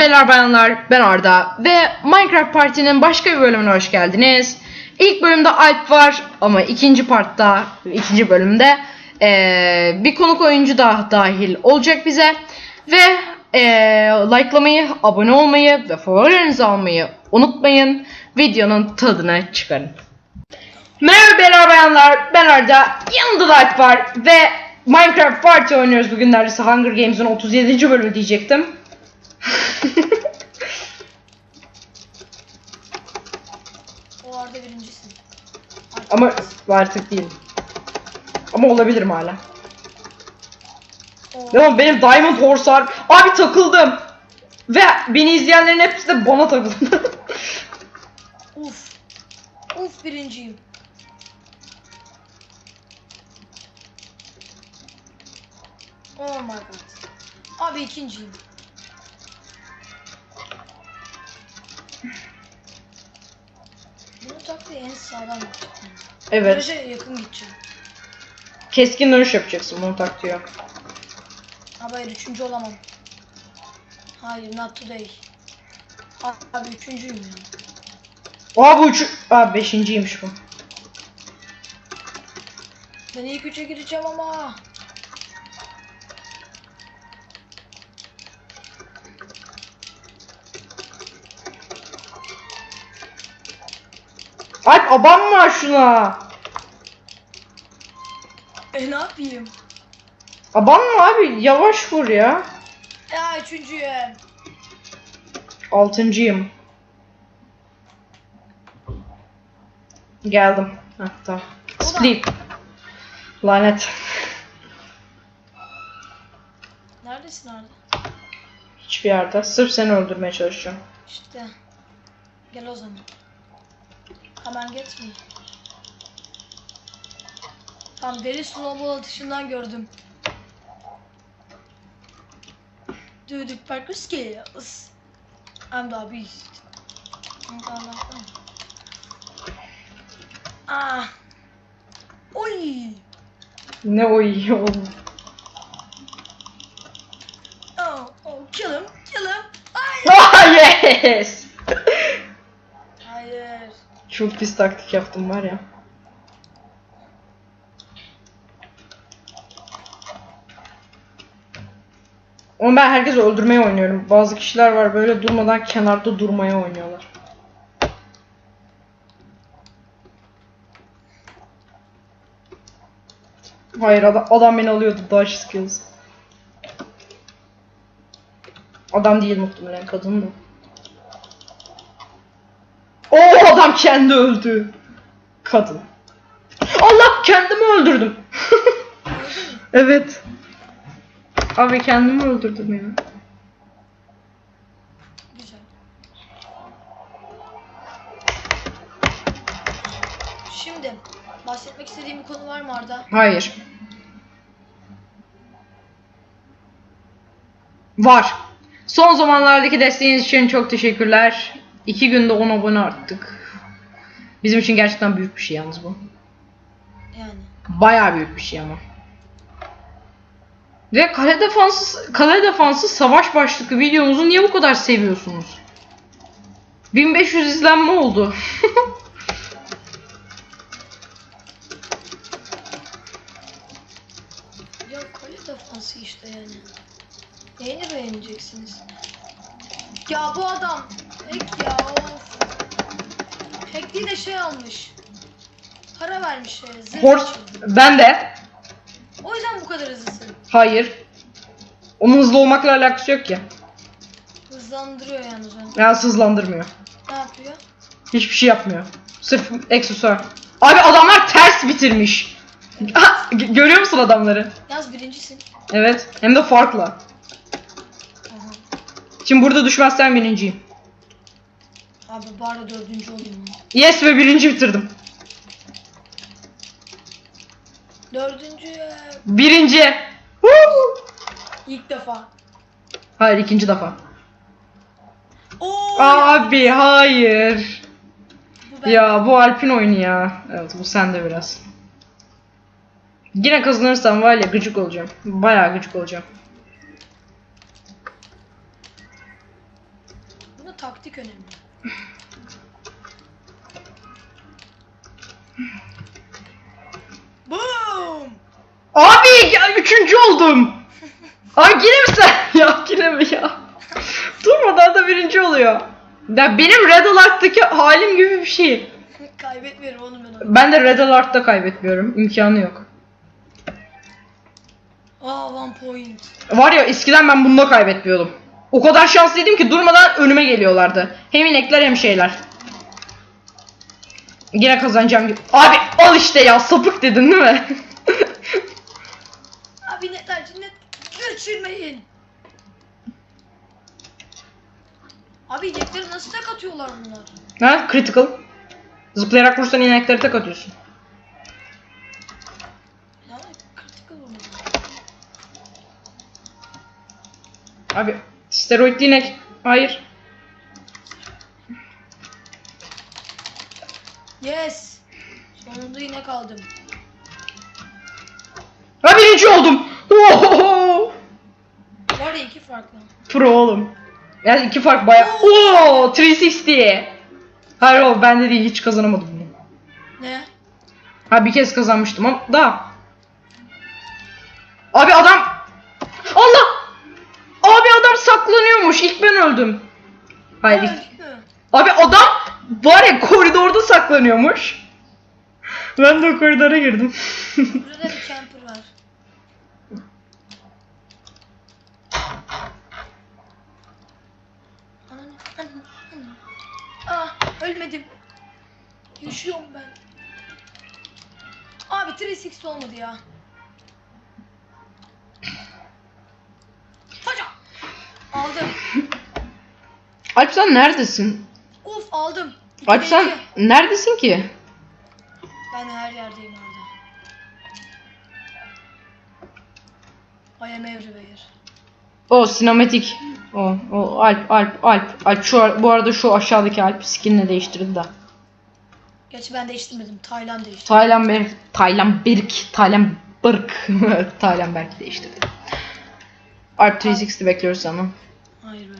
beyler bayanlar ben Arda ve Minecraft Parti'nin başka bir bölümüne hoş geldiniz. İlk bölümde Alp var ama ikinci partta, ikinci bölümde eee, bir konuk oyuncu da dahil olacak bize. Ve eee likelamayı, abone olmayı ve favorilerinizi almayı unutmayın. Videonun tadını çıkarın. Merhaba beyler bayanlar ben Arda, yanımda da Alp var ve Minecraft Party oynuyoruz bugün neredeyse Hunger Games'in 37. bölümü diyecektim. O arada birincisin. Ama artık değilim. Ama olabilirim hala. O, Tamam benim Diamond Horse var. Abi takıldım. Ve beni izleyenlerin hepsi de bana takıldı. uf. Uf birinciyim. Oh my god. Abi ikinciyim. Taktiği en sağlam yapacağım. evet. Viraja yakın gideceğim. Keskin dönüş yapacaksın bunu tak diyor. Abi hayır üçüncü olamam. Hayır not today. Abi üçüncüyüm ya. Aa bu üçü... Aa beşinciymiş bu. Ben ilk üçe gireceğim ama. Alp abanma şuna. E ne yapayım? Abanma abi yavaş vur ya. Ya üçüncüyüm. Altıncıyım. Geldim. Heh, tamam. Sleep. Lanet. Neredesin Arda? Hiçbir yerde. Sırf seni öldürmeye çalışacağım. İşte. Gel o zaman. Hemen me. Tam deri snowball atışından gördüm. Dude, parkour skills. I'm the beast. Ah. Oy. Ne o iyi oğlum. Oh, oh, kill him, kill him. Ay. Ah yes. Çok pis taktik yaptım var ya. Ama ben herkesi öldürmeye oynuyorum. Bazı kişiler var böyle durmadan kenarda durmaya oynuyorlar. Hayır adam, adam beni alıyordu dash skills. Adam değil muhtemelen kadın da. O adam kendi öldü. Kadın. Allah kendimi öldürdüm. evet. Abi kendimi öldürdüm ya. Güzel. Şimdi bahsetmek istediğim bir konu var mı Arda? Hayır. Var. Son zamanlardaki desteğiniz için çok teşekkürler. İki günde 10 abone arttık. Bizim için gerçekten büyük bir şey yalnız bu. Yani. Bayağı büyük bir şey ama. Ve kale defansı, kale defansı savaş başlıklı videomuzu niye bu kadar seviyorsunuz? 1500 izlenme oldu. Ya kale defansı işte yani. Neyini beğeneceksiniz? Ya bu adam. Hack ya of. Hack değil de şey almış. Para vermiş. Zırh Horse, için. ben de. O yüzden bu kadar hızlısın. Hayır. Onun hızlı olmakla alakası yok ki. Hızlandırıyor onu. Yani hızlandırmıyor. Ne yapıyor? Hiçbir şey yapmıyor. Sırf aksesuar. Abi adamlar ters bitirmiş. G- görüyor musun adamları? Yaz birincisin. Evet. Hem de farkla. Aha. Şimdi burada düşmezsen birinciyim. Abi bari dördüncü olayım. Yes ve birinci bitirdim. Dördüncü e, Birinci. Woo! ilk defa. Hayır ikinci defa. Oo, Abi hayır. bu ben. Ya bu Alp'in oyunu ya. Evet bu sende biraz. Yine kazanırsam var ya gıcık olacağım. Bayağı gıcık olacağım. taktik önemli. Boom! Abi ya üçüncü oldum. Abi yine mi sen? ya yine mi ya? Durmadan da birinci oluyor. Ya benim Red Alert'taki halim gibi bir şey. Kaybetmiyorum oğlum ben onu. Ben de Red Alert'ta kaybetmiyorum. İmkanı yok. Aa one point. Var ya eskiden ben bunda kaybetmiyordum. O kadar şanslıydım ki durmadan önüme geliyorlardı. Hem inekler hem şeyler. Yine kazanacağım gibi. Abi al işte ya sapık dedin değil mi? Abi netler cennet geçirmeyin. Abi inekleri nasıl tek atıyorlar bunlar? ha critical. Zıplayarak vursan inekleri tek atıyorsun. Ya. Abi steroidli inek. Hayır. Yes. Sonunda inek aldım. Ha birinci oldum. Oho! Var ya iki farklı. Pro oğlum. Yani iki fark baya. Oo 360. Hayır o bende değil hiç kazanamadım bunu. Ne? Ha bir kez kazanmıştım ama da. Abi adam Allah! Abi adam saklanıyormuş. İlk ben öldüm. Hayır. ilk-? Abi adam var ya koridorda saklanıyormuş. Ben de o koridora girdim. Burada bir camper var. Ananı, ananı, ananı. Ah ölmedim. Yaşıyorum ben. Abi 360 olmadı ya. Hoca. Aldım. Alp sen neredesin? Uf aldım. Alp sen neredesin ki? Ben her yerdeyim orada. I am everywhere. O sinematik. O, o Alp, Alp, Alp. Alp şu bu arada şu aşağıdaki Alp skinle değiştirdi de. Gerçi ben değiştirmedim. Taylan değiştirdi. Taylan Berk, Taylan Berk, Taylan Berk, Taylan Berk değiştirdi. Alp 360 bekliyoruz sana. Hayır be.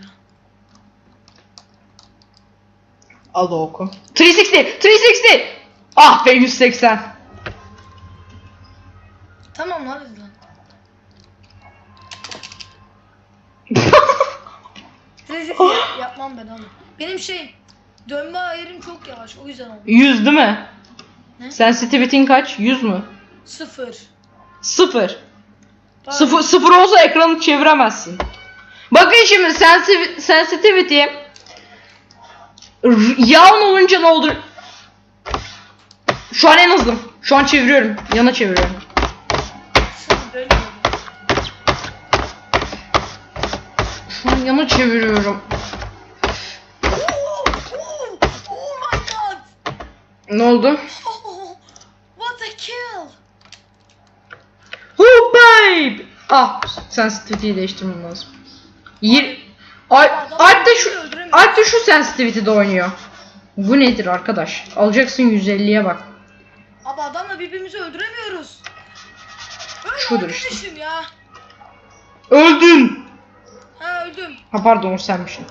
Al o oku. 360, 360. Ah be 180. Tamam lan lan. Rezil yapmam ben oğlum. Benim şey dönme ayarım çok yavaş o yüzden oldu. 100 değil mi? Ne? Sensitivity'in kaç? 100 mü? Sıfır. 0. Pardon. Sıfır, sıfır olsa ekranı çeviremezsin. Bakın şimdi sensi- sensitivity Yağın olunca ne olur? Şu an en hızlım. Şu an çeviriyorum. Yana çeviriyorum. Şu an yana çeviriyorum. Oh. Ne oldu? Oh, what a kill. Oh babe! Ah, sensitivity'yi değiştirmem lazım. Yir... Ay, Alp de şu Alp de şu sensitivity'de oynuyor. Bu nedir arkadaş? Alacaksın 150'ye bak. Abi adamla birbirimizi öldüremiyoruz. Öyle Şudur arkadaşım ya. Öldün. Ha öldüm. Ha pardon o senmişsin.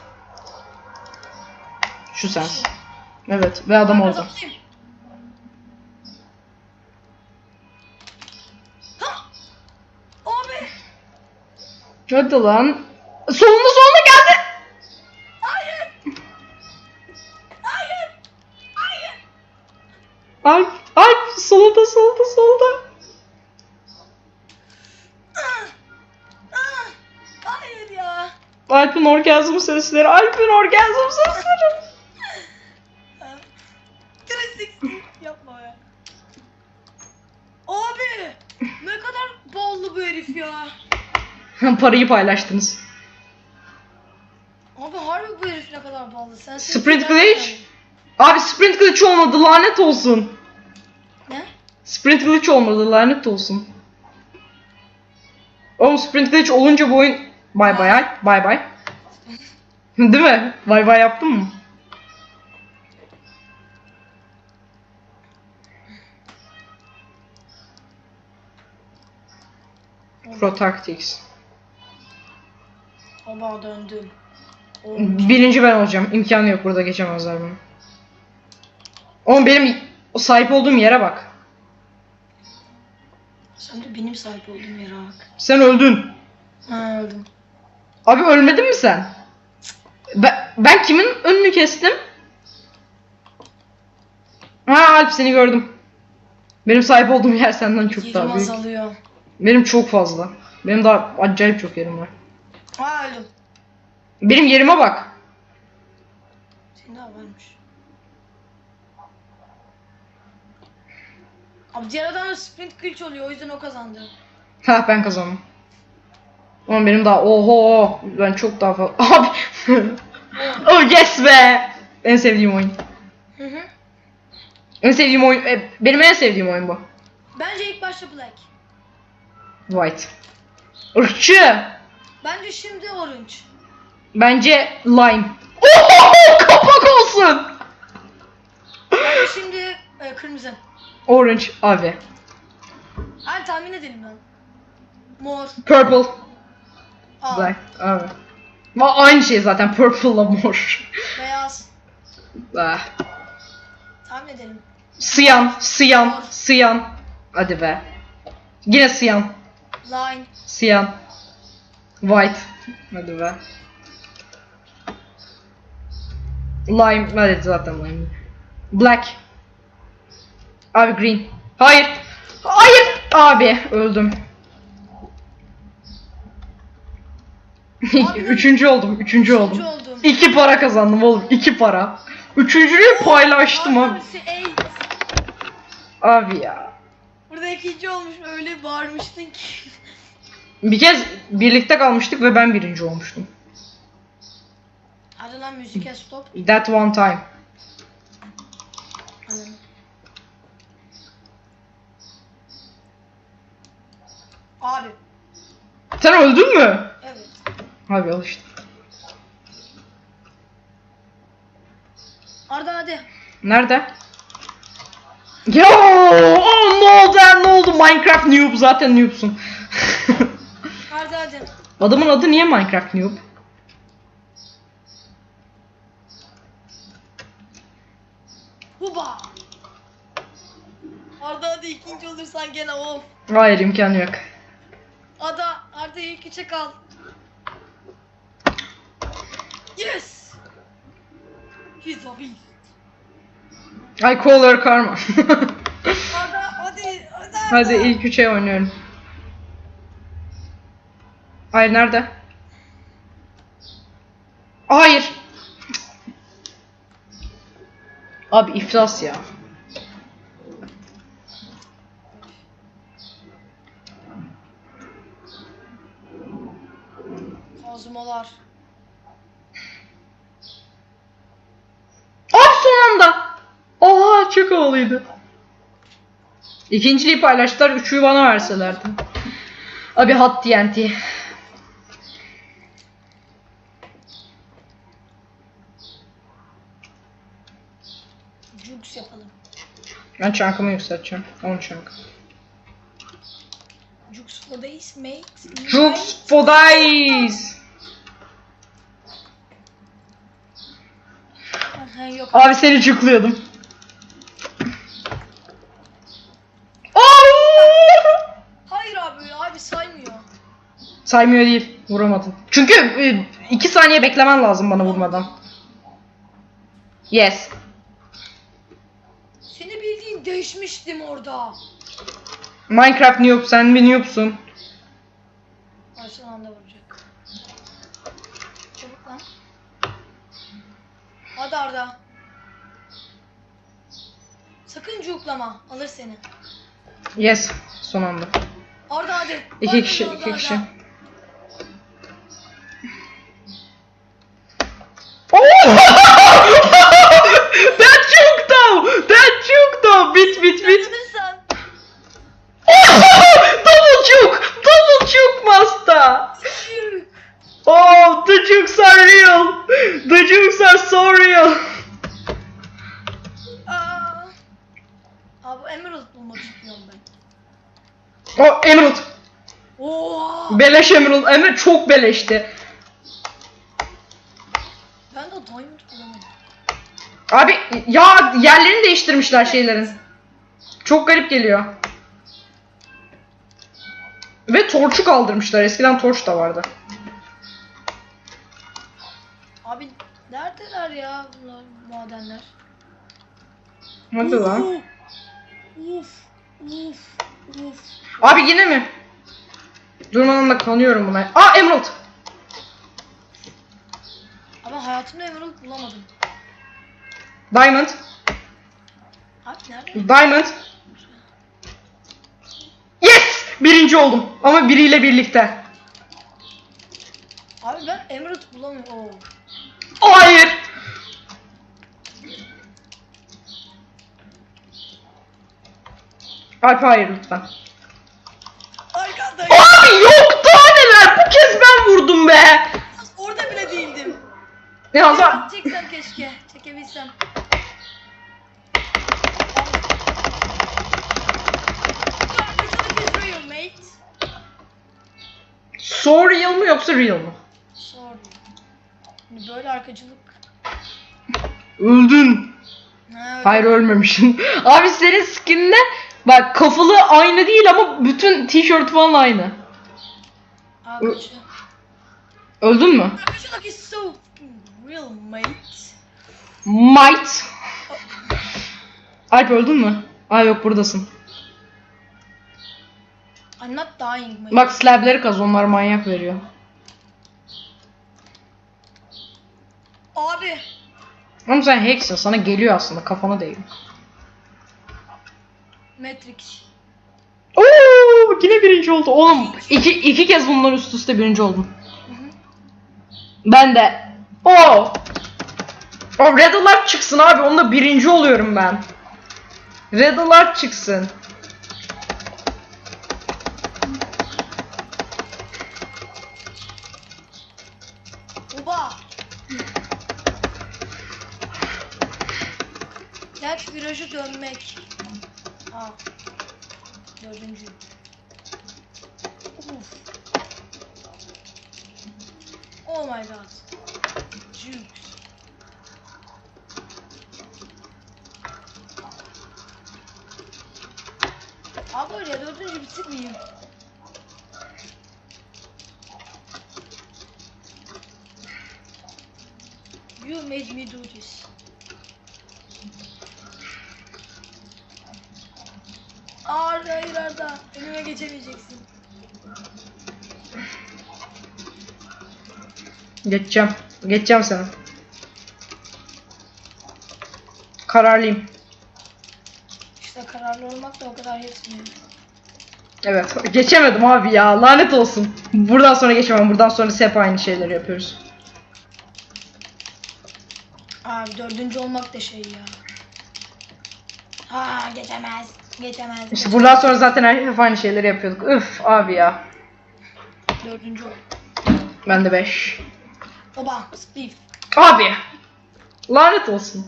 Şu sens. Evet ve adam orada. Abi! Hadi lan. Solunda solunda geldi. Alp, Alp solunda. Ah! Ah! Hayır ya! Alp'in orgazm sesleri. Alp'in orgazm sesleri. 360 yapma ya. Abi! Ne kadar ballı bu herif ya. Parayı paylaştınız. Abi harbi bu herif ne kadar ballı. Sen Sprint glitch. Abi sprint glitch olmadı lanet olsun. Ne? Sprint glitch olmadı lanet olsun. Oğlum sprint glitch olunca bu oyun bay bay bay bay. Değil mi? Bay bay yaptın mı? Pro Tactics. Baba döndüm. Birinci ben olacağım. İmkanı yok burada geçemezler beni. Oğlum benim o sahip olduğum yere bak. Sen de benim sahip olduğum yere bak. Sen öldün. Ha öldüm. Abi ölmedin mi sen? Ben, ben kimin önünü kestim? Ha Alp seni gördüm. Benim sahip olduğum yer senden çok Yerim daha büyük. azalıyor. Benim çok fazla. Benim daha acayip çok yerim var. Ha öldüm. Benim yerime bak. Senin daha varmış. Abi diğer adam da sprint glitch oluyor o yüzden o kazandı. Ha ben kazandım. Ama benim daha oho ben çok daha fazla. Abi. oh yes be. En sevdiğim oyun. Hı hı. En sevdiğim oyun. e, Benim en sevdiğim oyun bu. Bence ilk başta Black. White. Irkçı. Bence şimdi Orange. Bence lime. Oho kapak olsun. Bence şimdi e, kırmızı. Orange abi. Hadi tahmin edelim lan. Mor. Purple. Aa, Black abi. Ma aynı şey zaten purple'la mor. Beyaz. Ah. Tahmin edelim. Siyan, siyan, siyan. Hadi be. Yine siyan, Line. siyan. White. Hadi be. Lime, hadi zaten lime. Black. Abi green. Hayır. Hayır. Abi öldüm. Abi, üçüncü oldum. Üçüncü oldum. Üçüncü oldum. İki para kazandım oğlum. iki para. Üçüncülüğü paylaştım abi. Abi ya. Burada ikinci olmuş öyle bağırmıştın ki. Bir kez birlikte kalmıştık ve ben birinci olmuştum. Hadi lan müzike stop. That one time. Anladım. Abi. Sen öldün mü? Evet. Abi al işte. Arda hadi. Nerede? Yo, oh, ne oldu ne oldu? Minecraft noob zaten noobsun. Arda hadi. Adamın adı niye Minecraft noob? Huba. Arda hadi ikinci olursan gene of. Hayır imkanı yok. Üçe kal. Yes. He's a beast. I call her karma. Arda hadi. Hadi. Hadi ilk üçe oynuyorum. Hayır nerede? Hayır. Abi iflas ya. Kazmalar. Abi son anda. Oha çok havalıydı. İkinciliği paylaştılar. Üçüyü bana verselerdi. Abi hot TNT. Jukes yapalım. Ben çankımı yükselteceğim. 10 çank. Jukes for days mate. Jukes for days. Ha, yok. Abi seni cukluyordum. Hayır abi, abi saymıyor. Saymıyor değil. Vuramadın. Çünkü 2 saniye beklemen lazım bana vurmadan. Yes. Seni bildiğin değişmiştim orada. Minecraft noob sen bir noobsun. Anda vuracak. Çabuk lan. Hadi Arda. Sakın cuklama. Alır seni. Yes. Son anda. Arda hadi. İki Hadi kişi, Arda, iki Arda. kişi. That çok though. That çok though. Bit bit bit. Kazanırsan. double juke. Double juke masta. Yürü. Oh, the jukes are real. The jukes are so real. Aa. Abi Emerald bulmak istiyorum ben. Oh, Emerald. Beleş Emerald. Emerald çok beleşti. Abi ya yerlerini değiştirmişler şeylerin. Çok garip geliyor. Ve torçu kaldırmışlar. Eskiden torç da vardı. Abi neredeler ya bunlar madenler? Hadi lan. Uf. Uf. Uf. Abi yine mi? Durmadan da kanıyorum buna. Aa Emerald. Ama hayatımda emerald bulamadım. Diamond. Abi nerede? Diamond. Yes! Birinci oldum. Ama biriyle birlikte. Abi ben emerald bulamıyorum. Oo. Hayır. Alp hayır lütfen. Arkandayım. Abi yok daha neler. Bu kez ben vurdum be. Orada bile değildim. Ya lan. Çeksem keşke. Çekebilsem. İs real mate. So real mu yoksa real mu? Sorry. Hani böyle arkacılık. Öldün. Ha, öyle. Hayır ölmemişsin. Abi senin skin'de bak kafalı aynı değil ama bütün tişört falan aynı. Arkadaşlık. Öldün mü? Might. Alp öldün mü? Aa yok buradasın. I'm not dying mate. Bak slableri kaz onlar manyak veriyor. Abi. Ama sen hacksin sana geliyor aslında kafana değil. Matrix. Oo yine birinci oldu. Oğlum iki, iki kez bunlar üst üste birinci oldum. Ben de. Oo. O Red Alert çıksın abi onda birinci oluyorum ben. Red Alert çıksın. Uba. Gel virajı dönmek. Aa. Dördüncü. Uf. Oh my god. Jukes. Abi öyle dördüncü bitirmeyeyim. You made me do this. Arda hayır Arda. Önüme geçemeyeceksin. Geçeceğim. Geçeceğim seni. Kararlıyım. İşte kararlı olmak da o kadar yetmiyor. Evet. Geçemedim abi ya. Lanet olsun. Buradan sonra geçemem. Buradan sonra hep aynı şeyleri yapıyoruz. Abi dördüncü olmak da şey ya. Ha geçemez. Geçemez. İşte buradan sonra zaten hep aynı şeyleri yapıyorduk. Üf abi ya. Dördüncü ol. Ben de 5. Baba Steve. Abi. Lanet olsun.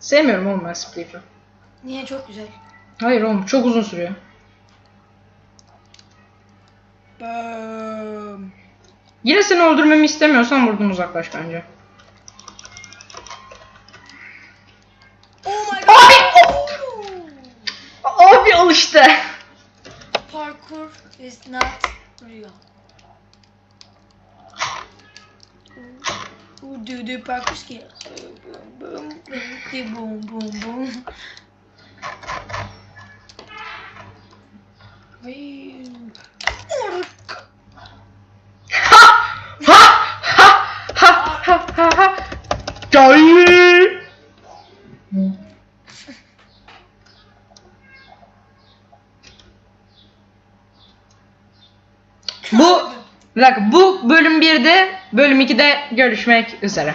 Sevmiyorum oğlum ben Spliff'i. Niye çok güzel. Hayır oğlum çok uzun sürüyor. Böööüm. Yine seni öldürmemi istemiyorsan buradan uzaklaş bence. Oh my Abi! Abi al işte. Parkour is not real. Ha! Ha! Ha! Ha! Ha! Ha! Ha! Gel! Bu bir dakika, bu bölüm 1'de bölüm 2'de görüşmek üzere.